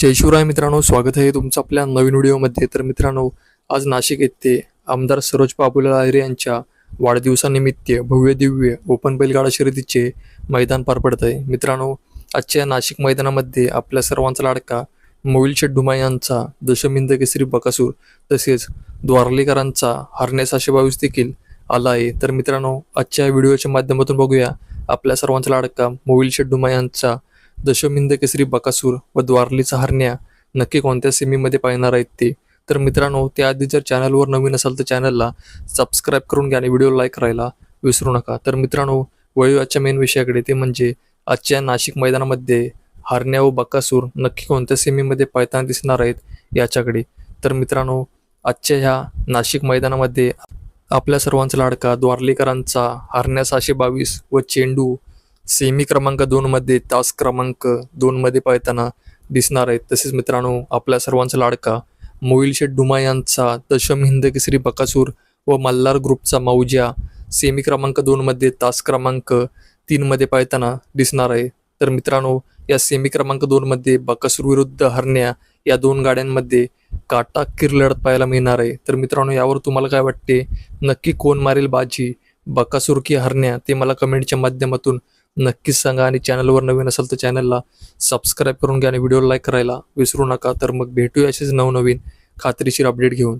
जय शिवराय मित्रांनो स्वागत आहे तुमचं आपल्या नवीन व्हिडिओमध्ये. तर मित्रांनो आज नाशिक येथे आमदार सरोज बाबूलाल आहिरे यांच्या वाढदिवसानिमित्त भव्य दिव्य ओपन बैलगाडा शर्यतीचे मैदान पार पडत आहे. मित्रांनो आजच्या नाशिक मैदानामध्ये आपल्या सर्वांचा लाडका मोविल शेड्डुमा यांचा दशमिंद केसरी बकासूर तसेच द्वारलेकरांचा हरण्यास आशे बावीस देखील आला आहे. तर मित्रांनो आजच्या व्हिडिओच्या माध्यमातून बघूया आपल्या सर्वांचा लाडका मोविल शेड्डुमा यांचा दशमिंद केसरी बकासूर व द्वारलीचा हरण्या नक्की कोणत्या सेमीमध्ये पाहणार आहेत ते? तर मित्रांनो त्याआधी जर चॅनलवर नवीन असाल तर चॅनलला सबस्क्राईब करून घ्या आणि व्हिडिओ लाईक करायला विसरू नका. तर मित्रांनो वळू आजच्या मेन विषयाकडे. ते म्हणजे आजच्या नाशिक मैदानामध्ये हरण्या व बकासूर नक्की कोणत्या सेमीमध्ये पाहताना दिसणार आहेत याच्याकडे. तर मित्रांनो आजच्या ह्या नाशिक मैदानामध्ये आपल्या सर्वांचा लाडका द्वारलेकरांचा हरण्या सहाशे बावीस व चेंडू सेमी क्रमांक दोनमध्ये तास क्रमांक दोनमध्ये पाहताना दिसणार आहेत. तसेच मित्रांनो आपल्या सर्वांचा लाडका मोईल शेठ डुमा यांचा दशम हिंद केसरी बकासूर व मल्हार ग्रुपचा मौजा सेमी क्रमांक दोनमध्ये तास क्रमांक तीनमध्ये पाहताना दिसणार आहे. तर मित्रांनो या सेमी क्रमांक दोनमध्ये बकासूर विरुद्ध हरण्या या दोन गाड्यांमध्ये काटा किर लढत पाहायला मिळणार आहे. तर मित्रांनो यावर तुम्हाला काय वाटते? नक्की कोण मारेल बाजी? बकासूर की हरण्या? ते मला कमेंटच्या माध्यमातून नक्कीच सांगा आणि चॅनलवर नवीन असाल तर चॅनलला सबस्क्राईब करून घ्या आणि व्हिडिओ लाईक करायला विसरू नका. तर मग भेटूया असेच नवनवीन खात्रीशीर अपडेट घेऊन.